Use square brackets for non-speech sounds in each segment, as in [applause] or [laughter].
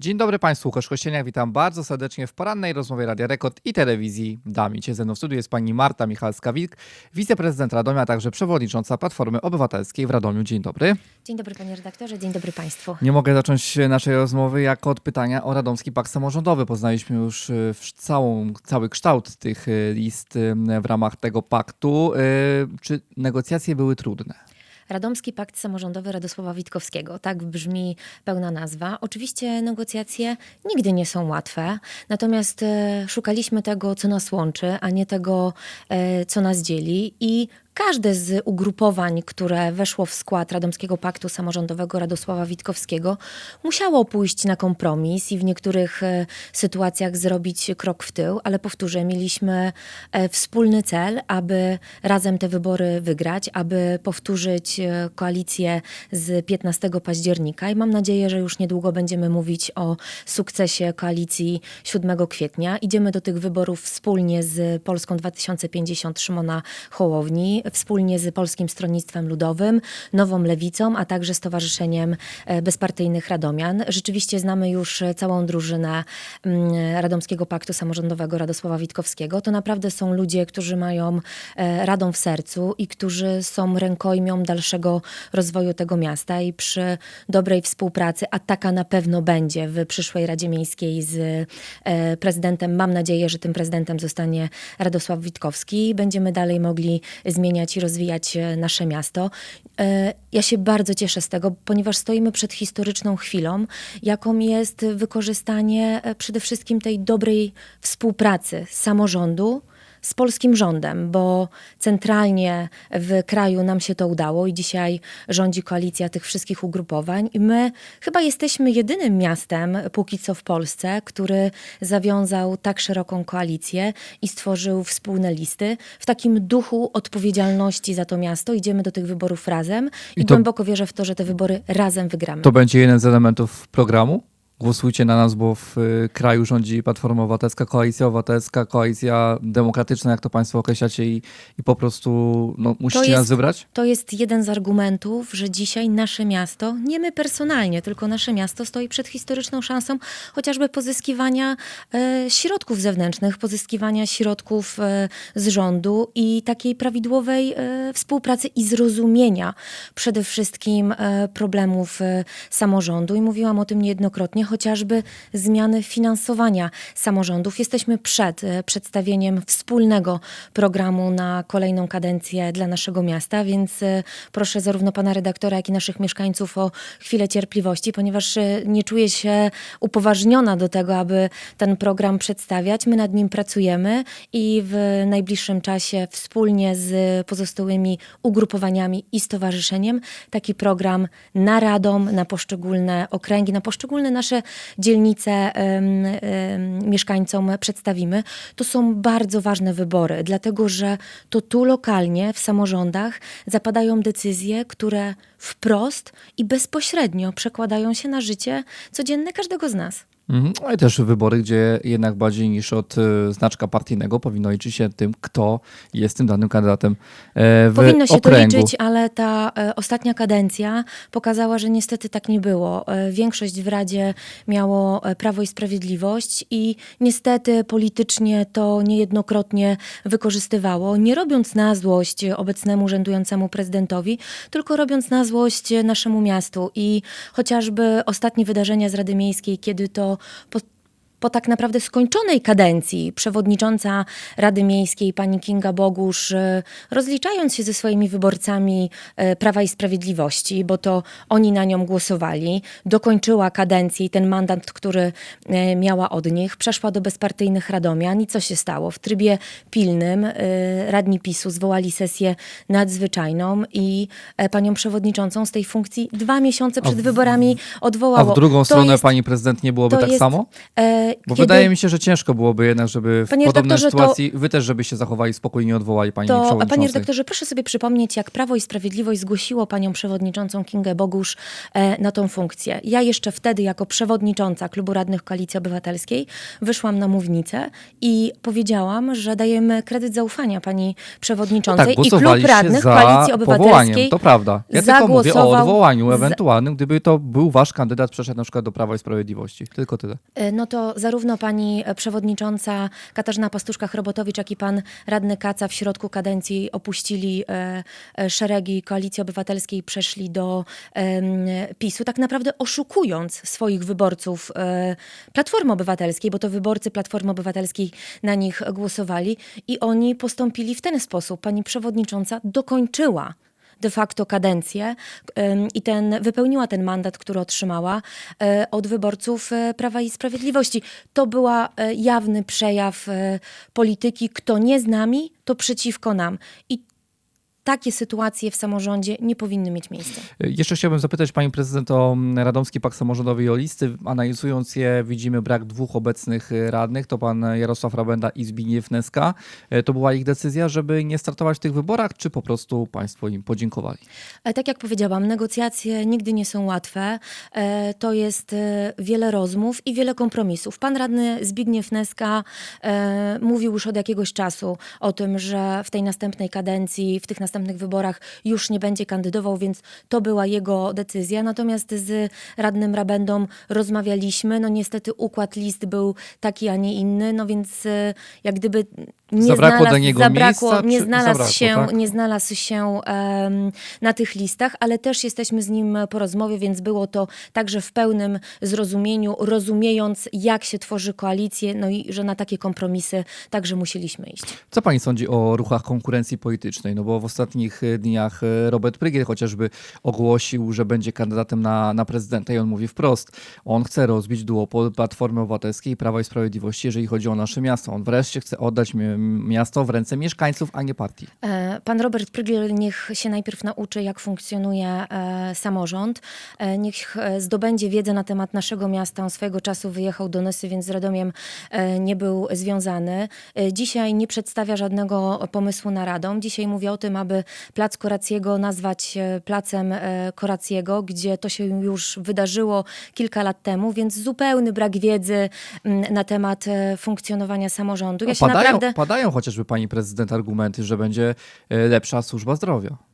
Dzień dobry Państwu, Łukasz Kościelniak, witam bardzo serdecznie w porannej rozmowie Radia Rekord i telewizji Dami. Cię ze mną w studiu jest pani Marta Michalska-Wilk, wiceprezydent Radomia, a także przewodnicząca Platformy Obywatelskiej w Radomiu. Dzień dobry. Dzień dobry panie redaktorze, dzień dobry państwu. Nie mogę zacząć naszej rozmowy jak od pytania o Radomski Pakt Samorządowy. Poznaliśmy już w- całą, cały kształt tych y, list y, w ramach tego paktu. Czy negocjacje były trudne? Radomski Pakt Samorządowy Radosława Witkowskiego, tak brzmi pełna nazwa. Oczywiście negocjacje nigdy nie są łatwe, natomiast e, szukaliśmy tego, co nas łączy, a nie tego, e, co nas dzieli i Każde z ugrupowań, które weszło w skład Radomskiego Paktu Samorządowego Radosława Witkowskiego, musiało pójść na kompromis i w niektórych e, sytuacjach zrobić krok w tył, ale powtórzę, mieliśmy e, wspólny cel, aby razem te wybory wygrać, aby powtórzyć e, koalicję z 15 października. I mam nadzieję, że już niedługo będziemy mówić o sukcesie koalicji 7 kwietnia. Idziemy do tych wyborów wspólnie z Polską 2050 Szymona Hołowni, wspólnie z Polskim Stronnictwem Ludowym, Nową Lewicą, a także Stowarzyszeniem e, Bezpartyjnych Radomian. Rzeczywiście znamy już e, całą drużynę mm, Radomskiego Paktu Samorządowego Radosława Witkowskiego. To naprawdę są ludzie, którzy mają e, radą w sercu i którzy są rękojmią dalszego rozwoju tego miasta i przy dobrej współpracy, a taka na pewno będzie w przyszłej Radzie Miejskiej z prezydentem. Mam nadzieję, że tym prezydentem zostanie Radosław Witkowski. Będziemy dalej mogli zmieniać i rozwijać e, nasze miasto. E, Ja się bardzo cieszę z tego, ponieważ stoimy przed historyczną chwilą, jaką jest wykorzystanie e, przede wszystkim tej dobrej współpracy samorządu z polskim rządem, bo centralnie w kraju nam się to udało i dzisiaj rządzi koalicja tych wszystkich ugrupowań. I my chyba jesteśmy jedynym miastem, póki co w Polsce, który zawiązał tak szeroką koalicję i stworzył wspólne listy. W takim duchu odpowiedzialności za to miasto idziemy do tych wyborów razem i, I to- głęboko wierzę w to, że te wybory razem wygramy. To będzie jeden z elementów programu? Głosujcie na nas, bo w y, kraju rządzi Platforma Obywatelska, Koalicja Obywatelska, Koalicja Demokratyczna, jak to Państwo określacie i, i po prostu no, musicie jest- nas wybrać? To jest jeden z argumentów, że dzisiaj nasze miasto, nie my personalnie, tylko nasze miasto stoi przed historyczną szansą chociażby pozyskiwania e, środków zewnętrznych, pozyskiwania środków e, z rządu i takiej prawidłowej e, współpracy i zrozumienia przede wszystkim e, problemów e, samorządu. I mówiłam o tym niejednokrotnie, chociażby zmiany finansowania samorządów. Jesteśmy przed e, przedstawieniem wspólnego programu na kolejną kadencję dla naszego miasta, więc e, proszę zarówno pana redaktora, jak i naszych mieszkańców o chwilę cierpliwości, ponieważ e, nie czuję się upoważniona do tego, aby ten program przedstawiać. My nad nim pracujemy i w najbliższym czasie wspólnie z pozostałymi ugrupowaniami i stowarzyszeniem taki program na Radom, na poszczególne okręgi, na poszczególne nasze dzielnice mieszkańcom przedstawimy. To są bardzo ważne wybory, dlatego że to tu lokalnie w samorządach zapadają decyzje, które wprost i bezpośrednio przekładają się na życie codzienne każdego z nas. Mhm. No i też wybory, gdzie jednak bardziej niż od y, znaczka partyjnego powinno liczyć się tym, kto jest tym danym kandydatem e, w Powinno się okręgu. to liczyć, ale ta e, ostatnia kadencja pokazała, że niestety tak nie było. E, większość w Radzie miało e, Prawo i Sprawiedliwość i niestety politycznie to niejednokrotnie wykorzystywało, nie robiąc na złość obecnemu urzędującemu prezydentowi, tylko robiąc na złość naszemu miastu. I chociażby ostatnie wydarzenia z Rady Miejskiej, kiedy to po po tak naprawdę skończonej kadencji przewodnicząca Rady Miejskiej, pani Kinga Bogusz, e, rozliczając się ze swoimi wyborcami e, Prawa i Sprawiedliwości, bo to oni na nią głosowali, dokończyła kadencję i ten mandat, który e, miała od nich, przeszła do bezpartyjnych Radomian i co się stało? W trybie pilnym radni PiSu zwołali sesję nadzwyczajną i panią przewodniczącą z tej funkcji dwa miesiące przed w- wyborami A odwołało. w drugą To stronę jest- pani prezydent nie byłoby tak jest, samo? E, Bo kiedy- wydaje mi się, że ciężko byłoby jednak, żeby w Panie podobnej redaktorze, to- sytuacji wy też, żeby się zachowali spokojnie, odwołali pani To, a przewodniczącej. panie redaktorze, proszę sobie przypomnieć, jak Prawo i Sprawiedliwość zgłosiło panią przewodniczącą Kingę Bogusz e, na tą funkcję. Ja jeszcze wtedy, jako przewodnicząca Klubu Radnych Koalicji Obywatelskiej, wyszłam na mównicę i powiedziałam, że dajemy kredyt zaufania pani przewodniczącej tak, i Klub Radnych Koalicji Obywatelskiej to prawda. Ja tylko mówię o zagłosował odwołaniu ewentualnym, gdyby to był wasz kandydat, przeszedł na przykład do Prawa i Sprawiedliwości. Tylko tyle. E, No to zarówno pani e, przewodnicząca Katarzyna Pastuszka-Chrobotowicz, jak i pan radny Kaca w środku kadencji opuścili e, e, szeregi Koalicji Obywatelskiej przeszli do PiSu, tak naprawdę oszukując swoich wyborców Platformy Obywatelskiej, bo to wyborcy Platformy Obywatelskiej na nich głosowali i oni postąpili w ten sposób. Pani przewodnicząca dokończyła de facto kadencję i ten, wypełniła ten mandat, który otrzymała e, od wyborców e, Prawa i Sprawiedliwości. To była e, jawny przejaw polityki, kto nie z nami, to przeciwko nam. I takie sytuacje w samorządzie nie powinny mieć miejsca. Jeszcze chciałbym zapytać pani prezydent o mm, Radomski Pakt Samorządowy i o listy. Analizując je, widzimy brak dwóch obecnych y, radnych. To pan Jarosław Rabenda i Zbigniew Neska. E, To była ich decyzja, żeby nie startować w tych wyborach, czy po prostu państwo im podziękowali? E, Tak jak powiedziałam, negocjacje nigdy nie są łatwe. E, To jest e, wiele rozmów i wiele kompromisów. Pan radny Zbigniew Neska e, mówił już od jakiegoś czasu o tym, że w tej następnej kadencji, w tych następnych wyborach już nie będzie kandydował, więc to była jego decyzja. Natomiast z radnym Rabendą rozmawialiśmy. No niestety układ list był taki, a nie inny, no więc e, jak gdyby nie Zabrakło znalazł, dla niego zabrakło, miejsca, nie znalazł zabrakło, się, tak? nie znalazł się em, na tych listach, ale też jesteśmy z nim po rozmowie, więc było to także w pełnym zrozumieniu, rozumiejąc, jak się tworzy koalicję, no i że na takie kompromisy także musieliśmy iść. Co pani sądzi o ruchach konkurencji politycznej? No bo w ostatnich e, dniach e, Robert Prygiel chociażby ogłosił, że będzie kandydatem na, na prezydenta i on mówi wprost, on chce rozbić duopol Platformy Obywatelskiej i Prawa i Sprawiedliwości, jeżeli chodzi o nasze miasto. On wreszcie chce oddać mi- miasto w ręce mieszkańców, a nie partii. E, Pan Robert Prygiel niech się najpierw nauczy, jak funkcjonuje e, samorząd. E, niech zdobędzie wiedzę na temat naszego miasta. On swojego czasu wyjechał do Nysy, więc z Radomiem nie był związany. Dzisiaj nie przedstawia żadnego pomysłu na Radom. Dzisiaj mówi o tym, aby plac Koracjego nazwać placem Koracjego, gdzie to się już wydarzyło kilka lat temu, więc zupełny brak wiedzy na temat funkcjonowania samorządu. Ja się padają, naprawdę... padają chociażby pani prezydent argumenty, że będzie e, lepsza służba zdrowia.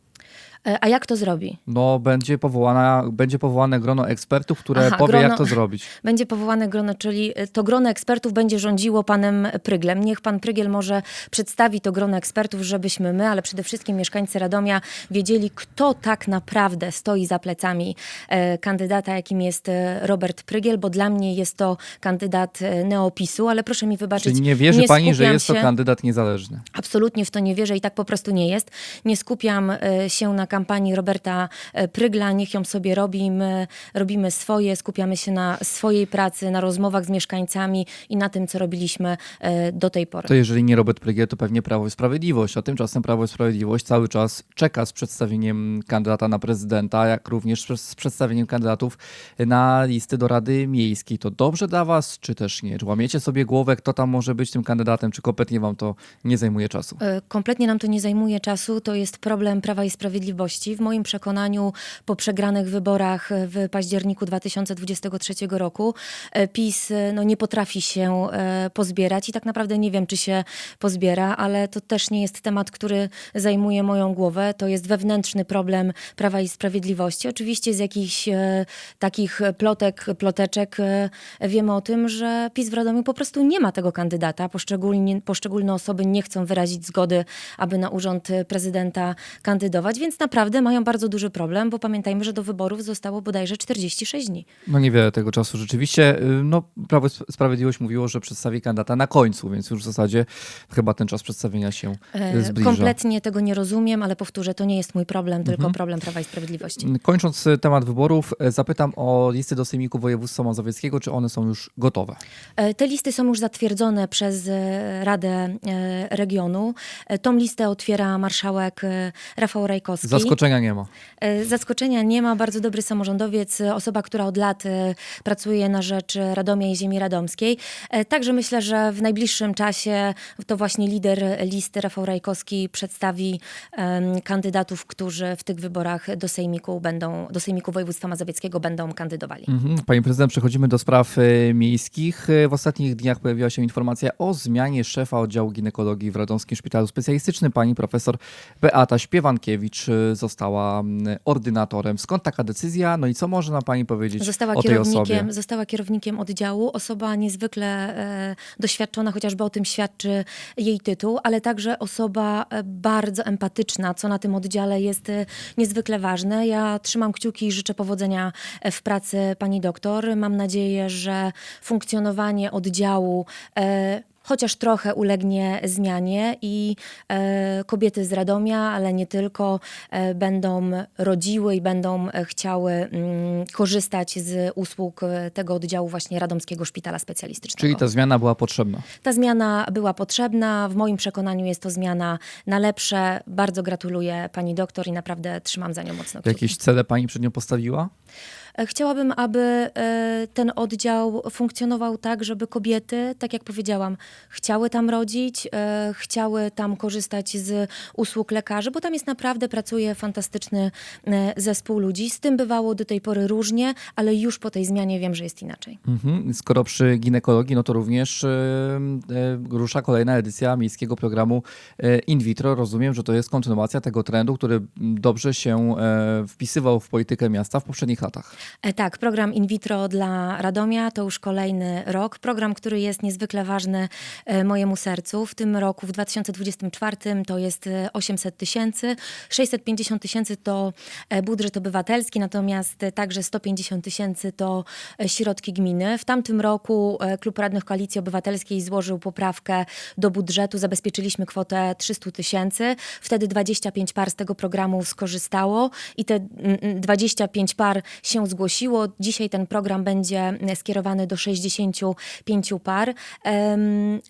E, A jak to zrobi? No, będzie, powołana, będzie powołane grono ekspertów, które Aha, powie, grono- jak to zrobić. [laughs] Będzie powołane grono, czyli y, to grono ekspertów będzie rządziło panem Pryglem. Niech pan Prygiel może przedstawi to grono ekspertów, żebyśmy my, ale przede wszystkim mieszkańcy Radomia wiedzieli, kto tak naprawdę stoi za plecami e, kandydata, jakim jest e, Robert Prygiel, bo dla mnie jest to kandydat e, neopisu, ale proszę mi wybaczyć. Czyli nie wierzy pani, że jest to się- kandydat niezależny? Absolutnie w to nie wierzę i tak po prostu nie jest. Nie skupiam e, się na kampanii Roberta e, Prygla, niech ją sobie robi. My robimy swoje, skupiamy się na swojej pracy, na rozmowach z mieszkańcami i na tym, co robiliśmy e, do tej pory. To jeżeli nie Robert Prygiel, to pewnie Prawo i Sprawiedliwość. A tymczasem Prawo i Sprawiedliwość cały czas czeka z przedstawieniem kandydata na prezydenta, jak również z przedstawieniem kandydatów na listy do Rady Miejskiej. To dobrze dla was, czy też nie? Czy łamiecie sobie głowę, kto tam może być tym kandydatem, czy kompletnie wam to nie zajmuje czasu? E, Kompletnie nam to nie zajmuje czasu. To jest problem Prawa i Sprawiedliwości. W moim przekonaniu po przegranych wyborach w październiku 2023 roku e, PiS e, no, nie potrafi się e, pozbierać i tak naprawdę nie wiem, czy się pozbiera, ale to też nie jest temat, który zajmuje moją głowę. To jest wewnętrzny problem Prawa i Sprawiedliwości. Oczywiście z jakichś takich plotek, ploteczek wiemy o tym, że PiS w Radomiu po prostu nie ma tego kandydata. Poszczególne osoby nie chcą wyrazić zgody, aby na urząd prezydenta kandydować, więc naprawdę mają bardzo duży problem, bo pamiętajmy, że do wyborów zostało bodajże 46 dni. No niewiele tego czasu rzeczywiście. Y, No, Prawo Sprawiedliwość mówiło, że przedstawi kandydata na końcu, więc już w zasadzie chyba ten czas przedstawienia się E, y, zbliża. Kompletnie tego nie rozumiem, ale powtórzę, to nie jest mój problem, tylko problem Prawa i Sprawiedliwości. Kończąc y, temat wyborów, zapytam o listy do Sejmiku Województwa Mazowieckiego, czy one są już gotowe? E, Te listy są już zatwierdzone przez e, Radę e, Regionu. E, Tą listę otwiera marszałek e, Rafał Rajkowski. Zaskoczenia nie ma. E, Zaskoczenia nie ma. Bardzo dobry samorządowiec, osoba, która od lat e, pracuje na rzecz Radomia i ziemi radomskiej. E, Także myślę, że w najbliższym czasie to właśnie lider listy Rafał Rajkowski przedstawi kandydatów, którzy w tych wyborach do Sejmiku będą, do Sejmiku Województwa Mazowieckiego będą kandydowali. Mhm. Pani prezydent, przechodzimy do spraw miejskich. W ostatnich dniach pojawiła się informacja o zmianie szefa oddziału ginekologii w Radomskim Szpitalu Specjalistycznym. Pani profesor Beata Śpiewankiewicz została mm, ordynatorem. Skąd taka decyzja? No i co może nam pani powiedzieć Została o tej osobie? została kierownikiem oddziału, osoba niezwykle e, doświadczona, chociażby o tym świadczy jej tytuł, ale także osoba e, bardzo empatyczna, co na tym oddziale jest e, niezwykle ważne. Ja trzymam kciuki i życzę powodzenia e, w pracy pani doktor. Mam nadzieję, że funkcjonowanie oddziału e, chociaż trochę ulegnie zmianie i e, kobiety z Radomia, ale nie tylko, e, będą rodziły i będą e, chciały mm, korzystać z usług tego oddziału właśnie Radomskiego Szpitala Specjalistycznego. Czyli ta zmiana była potrzebna. Ta zmiana była potrzebna. W moim przekonaniu jest to zmiana na lepsze. Bardzo gratuluję pani doktor i naprawdę trzymam za nią mocno kciuki. Jakieś cele pani przed nią postawiła? E, Chciałabym, aby e, ten oddział funkcjonował tak, żeby kobiety, tak jak powiedziałam, chciały tam rodzić, e, chciały tam korzystać z usług lekarzy, bo tam jest naprawdę, pracuje fantastyczny zespół ludzi. Z tym bywało do tej pory różnie, ale już po tej zmianie wiem, że jest inaczej. Mhm. Skoro przy ginekologii, no to również rusza kolejna edycja miejskiego programu in vitro. Rozumiem, że to jest kontynuacja tego trendu, który dobrze się wpisywał w politykę miasta w poprzednich latach. E, Tak, program in vitro dla Radomia to już kolejny rok. Program, który jest niezwykle ważny e, mojemu sercu. W tym roku, w 2024, to jest e, 800 tysięcy. 650 tysięcy to e, budżet obywatelski, natomiast e, także 150 tysięcy to e, środki gminy. W tamtym roku e, Klub Radnych Koalicji Obywatelskiej złożył poprawkę do budżetu. Zabezpieczyliśmy kwotę 300 tysięcy. Wtedy 25 par z tego programu skorzystało i te mm, mm, 25 par się zgłosiło. Dzisiaj ten program będzie skierowany do 65 par.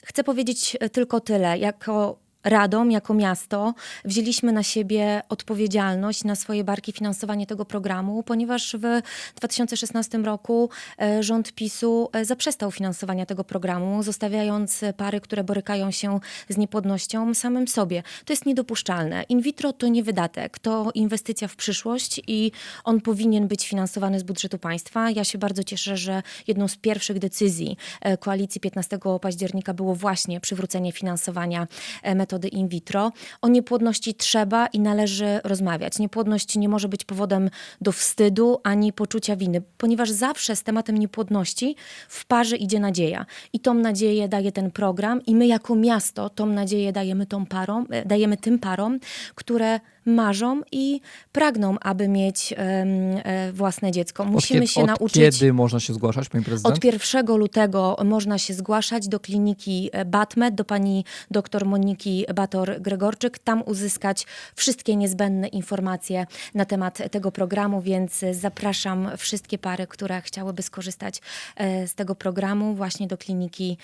Chcę powiedzieć tylko tyle. Jako Radom, jako miasto, wzięliśmy na siebie odpowiedzialność na swoje barki finansowanie tego programu, ponieważ w 2016 roku e, rząd PiSu e, zaprzestał finansowania tego programu, zostawiając pary, które borykają się z niepłodnością samym sobie. To jest niedopuszczalne. In vitro to nie wydatek, to inwestycja w przyszłość i on powinien być finansowany z budżetu państwa. Ja się bardzo cieszę, że jedną z pierwszych decyzji e, koalicji 15 października było właśnie przywrócenie finansowania e, metody in vitro. O niepłodności trzeba i należy rozmawiać. Niepłodność nie może być powodem do wstydu ani poczucia winy, ponieważ zawsze z tematem niepłodności w parze idzie nadzieja. I tą nadzieję daje ten program i my jako miasto tą nadzieję dajemy, tą parom, e, dajemy tym parom, które marzą i pragną, aby mieć e, własne dziecko. Musimy od, się od nauczyć. kiedy można się zgłaszać, pani prezydent? Od 1 lutego można się zgłaszać do kliniki e, Batmed, do pani dr Moniki Bator-Gregorczyk, tam uzyskać wszystkie niezbędne informacje na temat tego programu, więc zapraszam wszystkie pary, które chciałyby skorzystać e, z tego programu właśnie do kliniki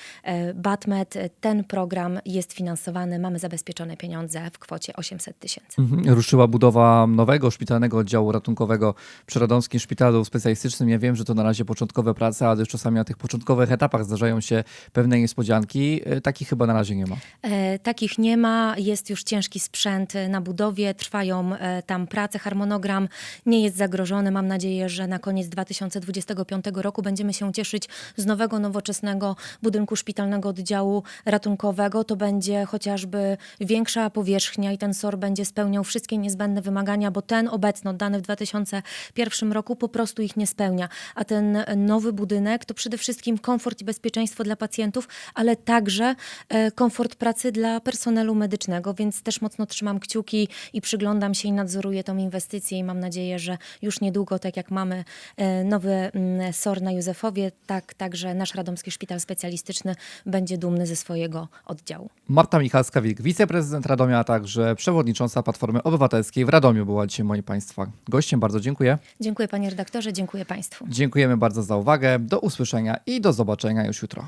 Batmed. Ten program jest finansowany, mamy zabezpieczone pieniądze w kwocie 800 tysięcy. Mhm. Ruszyła budowa nowego szpitalnego oddziału ratunkowego przy Radomskim Szpitalu Specjalistycznym. Ja wiem, że to na razie początkowe prace, ale już czasami na tych początkowych etapach zdarzają się pewne niespodzianki. E, Takich chyba na razie nie ma. E, Takich nie ma, jest już ciężki sprzęt na budowie, trwają e, tam prace, harmonogram nie jest zagrożony. Mam nadzieję, że na koniec 2025 roku będziemy się cieszyć z nowego, nowoczesnego budynku szpitalnego oddziału ratunkowego. To będzie chociażby większa powierzchnia i ten SOR będzie spełniał wszystkie niezbędne wymagania, bo ten obecny, oddany w 2001 roku, po prostu ich nie spełnia. A ten nowy budynek to przede wszystkim komfort i bezpieczeństwo dla pacjentów, ale także e, komfort pracy dla personelu medycznego, więc też mocno trzymam kciuki i przyglądam się i nadzoruję tą inwestycję i mam nadzieję, że już niedługo, tak jak mamy e, nowy mm, SOR na Józefowie, tak także nasz Radomski Szpital Specjalistyczny będzie dumny ze swojego oddziału. Marta Michalska-Wilk, wiceprezydent Radomia, a także przewodnicząca Platformy Obywatelskiej w Radomiu była dzisiaj moim Państwa gościem. Bardzo dziękuję. Dziękuję panie redaktorze, dziękuję państwu. Dziękujemy bardzo za uwagę. Do usłyszenia i do zobaczenia już jutro.